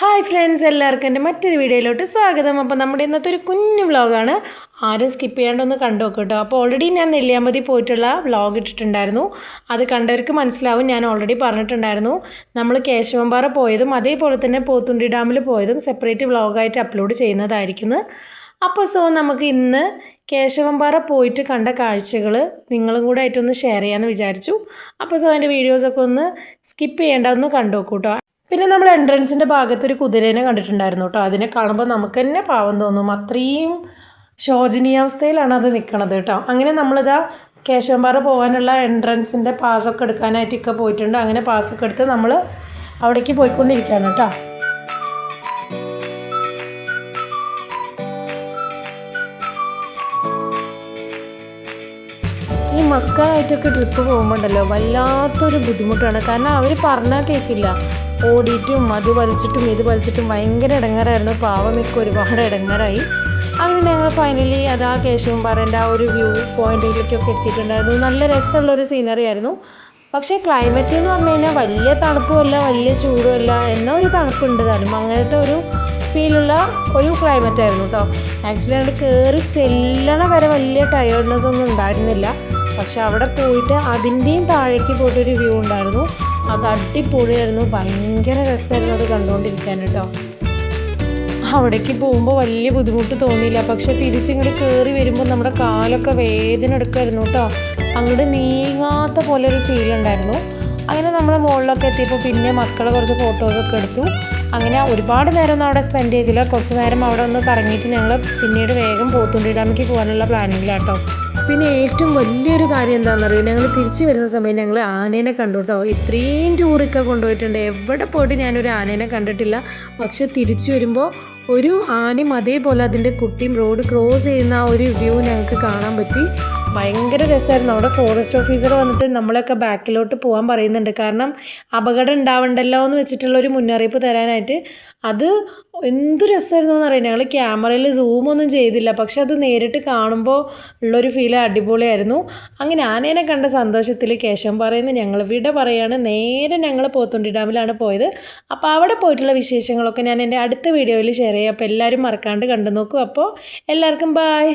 Hi friends എല്ലാവർക്കും എന്റെ മറ്റൊരു വീഡിയോയിലോട്ട് സ്വാഗതം. അപ്പോൾ നമ്മുടെ ഇന്നത്തെ ഒരു കുഞ്ഞു വ്ളോഗാണ്. ആരും സ്കിപ്പ് ചെയ്യാണ്ടൊന്ന് കണ്ടു നോക്കും കേട്ടോ. അപ്പോൾ ഓൾറെഡി ഞാൻ നെല്ലിയാമ്പതി പോയിട്ടുള്ള വ്ളോഗ് ഇട്ടിട്ടുണ്ടായിരുന്നു. അത് കണ്ടവർക്ക് മനസ്സിലാവും. ഞാൻ ഓൾറെഡി പറഞ്ഞിട്ടുണ്ടായിരുന്നു. നമ്മൾ കേശവമ്പാറ പോയതും അതേപോലെ തന്നെ പോത്തുണ്ടി ഡാമിൽ പോയതും സെപ്പറേറ്റ് വ്ളോഗായിട്ട് അപ്ലോഡ് ചെയ്യുന്നതായിരിക്കും അപ്പോൾ സോ നമുക്ക് ഇന്ന് കേശവമ്പാറ പോയിട്ട് കണ്ട കാഴ്ചകൾ നിങ്ങളും കൂടെ ആയിട്ടൊന്ന് ഷെയർ ചെയ്യാമെന്ന് വിചാരിച്ചു. അപ്പോൾ സോ എന്റെ വീഡിയോസൊക്കെ ഒന്ന് സ്കിപ്പ് ചെയ്യേണ്ട ഒന്ന് കണ്ടു നോക്കൂ കേട്ടോ. പിന്നെ നമ്മൾ എൻട്രൻസിന്റെ ഭാഗത്ത് ഒരു കുതിരേനെ കണ്ടിട്ടുണ്ടായിരുന്നു കേട്ടോ. അതിനെ കാണുമ്പോൾ നമുക്ക് തന്നെ പാവം തോന്നും. അത്രയും ശോചനീയാവസ്ഥയിലാണ് അത് നിൽക്കണത് കേട്ടോ. അങ്ങനെ നമ്മളിതാ കേശവമ്പാറ പോകാനുള്ള എൻട്രൻസിന്റെ പാസ്സൊക്കെ എടുക്കാനായിട്ടൊക്കെ പോയിട്ടുണ്ട്. അങ്ങനെ പാസ്സൊക്കെ എടുത്ത് നമ്മൾ അവിടേക്ക് പോയിക്കൊണ്ടിരിക്കുകയാണ് കേട്ടോ. മക്കളായിട്ടൊക്കെ ട്രിപ്പ് പോകുമ്പോണ്ടല്ലോ വല്ലാത്തൊരു ബുദ്ധിമുട്ടാണ്. കാരണം അവർ പറഞ്ഞാൽ കേൾക്കില്ല ഓടിയിട്ടും അത് വലിച്ചിട്ടും ഇത് വലിച്ചിട്ടും ഭയങ്കര ഇടങ്ങാറായിരുന്നു. പാവമൊക്കെ ഒരുപാട് ഇടങ്ങാറായി. അങ്ങനെ ഞങ്ങൾ ഫൈനലി അത് ആ കേശവം പറയേണ്ട ആ ഒരു വ്യൂ പോയിന്റിലേക്കൊക്കെ എത്തിയിട്ടുണ്ടായിരുന്നു. നല്ല രസമുള്ള ഒരു സീനറി ആയിരുന്നു. പക്ഷേ ക്ലൈമറ്റ് എന്ന് പറഞ്ഞു കഴിഞ്ഞാൽ വലിയ തണുപ്പുമല്ല വലിയ ചൂടുമല്ല എന്നാൽ ഒരു തണുപ്പുണ്ട്. താനും അങ്ങനത്തെ ഒരു ഫീലുള്ള ഒരു ക്ലൈമറ്റ് ആയിരുന്നു കേട്ടോ ആക്ച്വലി അവിടെ കയറി ചെല്ലണ വരെ വലിയ ടയേർഡ്നെസ് ഒന്നും ഉണ്ടായിരുന്നില്ല. പക്ഷെ അവിടെ പോയിട്ട് അതിന്റെയും താഴേക്ക് പോയിട്ടൊരു വ്യൂ ഉണ്ടായിരുന്നു. അത് അടിപൊളിയായിരുന്നു. ഭയങ്കര രസമായിരുന്നു അത് കണ്ടുകൊണ്ടിരിക്കാൻ കേട്ടോ. അവിടേക്ക് പോകുമ്പോൾ വലിയ ബുദ്ധിമുട്ട് തോന്നിയില്ല. പക്ഷെ തിരിച്ചിങ്ങോട്ട് കയറി വരുമ്പോൾ നമ്മുടെ കാലൊക്കെ വേദന എടുക്കുമായിരുന്നു കേട്ടോ. അങ്ങോട്ട് നീങ്ങാത്ത പോലെ ഒരു ഫീൽ ഉണ്ടായിരുന്നു. അങ്ങനെ നമ്മൾ മുകളിലൊക്കെ എത്തിയപ്പോൾ പിന്നെ മക്കളെ കുറച്ച് ഫോട്ടോസൊക്കെ എടുത്തു. അങ്ങനെ ഒരുപാട് നേരം ഒന്നും അവിടെ സ്പെൻഡ് ചെയ്തില്ല. കുറച്ച് നേരം അവിടെ ഒന്ന് കറങ്ങിയിട്ട് ഞങ്ങൾ പിന്നീട് വേഗം പോത്തുണ്ടി ഡാമിലേക്ക് പോകാനുള്ള പ്ലാനിങ്ങിലാട്ടോ പിന്നെ ഏറ്റവും വലിയൊരു കാര്യം എന്താണെന്ന് അറിയാം ഞങ്ങൾ തിരിച്ചു വരുന്ന സമയം ഞങ്ങൾ ആനേനെ കണ്ടു കേട്ടോ ഇത്രയും ടൂറൊക്കെ കൊണ്ടുപോയിട്ടുണ്ട്. എവിടെ പോയിട്ട് ഞാനൊരു ആനേനെ കണ്ടിട്ടില്ല. പക്ഷെ തിരിച്ചു വരുമ്പോൾ ഒരു ആനയും അതേപോലെ അതിന്റെ കുട്ടിയും റോഡ് ക്രോസ് ചെയ്യുന്ന ആ ഒരു വ്യൂ ഞങ്ങൾക്ക് കാണാൻ പറ്റി. ഭയങ്കര രസമായിരുന്നു. അവിടെ ഫോറസ്റ്റ് ഓഫീസർ വന്നിട്ട് നമ്മളൊക്കെ ബാക്കിലോട്ട് പോകാൻ പറയുന്നുണ്ട്. കാരണം അപകടം ഉണ്ടാവണ്ടല്ലോ എന്ന് വെച്ചിട്ടുള്ള ഒരു മുന്നറിയിപ്പ് തരാനായിട്ട്. അത് എന്തു രസമായിരുന്നു എന്നറിയാം ഞങ്ങൾ ക്യാമറയിൽ സൂമൊന്നും ചെയ്തില്ല. പക്ഷെ അത് നേരിട്ട് കാണുമ്പോൾ ഉള്ളൊരു ഫീൽ അടിപൊളിയായിരുന്നു. അങ്ങനെ ആനേനെ കണ്ട സന്തോഷത്തിൽ കേശവൻ പറയുന്നത് ഞങ്ങൾ വിട പറയാണ്. നേരെ ഞങ്ങൾ പോത്തുണ്ടി ഡാമിലാണ് പോയത്. അപ്പോൾ അവിടെ പോയിട്ടുള്ള വിശേഷങ്ങളൊക്കെ ഞാൻ എന്റെ അടുത്ത വീഡിയോയിൽ ഷെയർ ചെയ്യാം. അപ്പോൾ എല്ലാവരും മറക്കാണ്ട് കണ്ടു നോക്കൂ. അപ്പോൾ എല്ലാവർക്കും ബായ്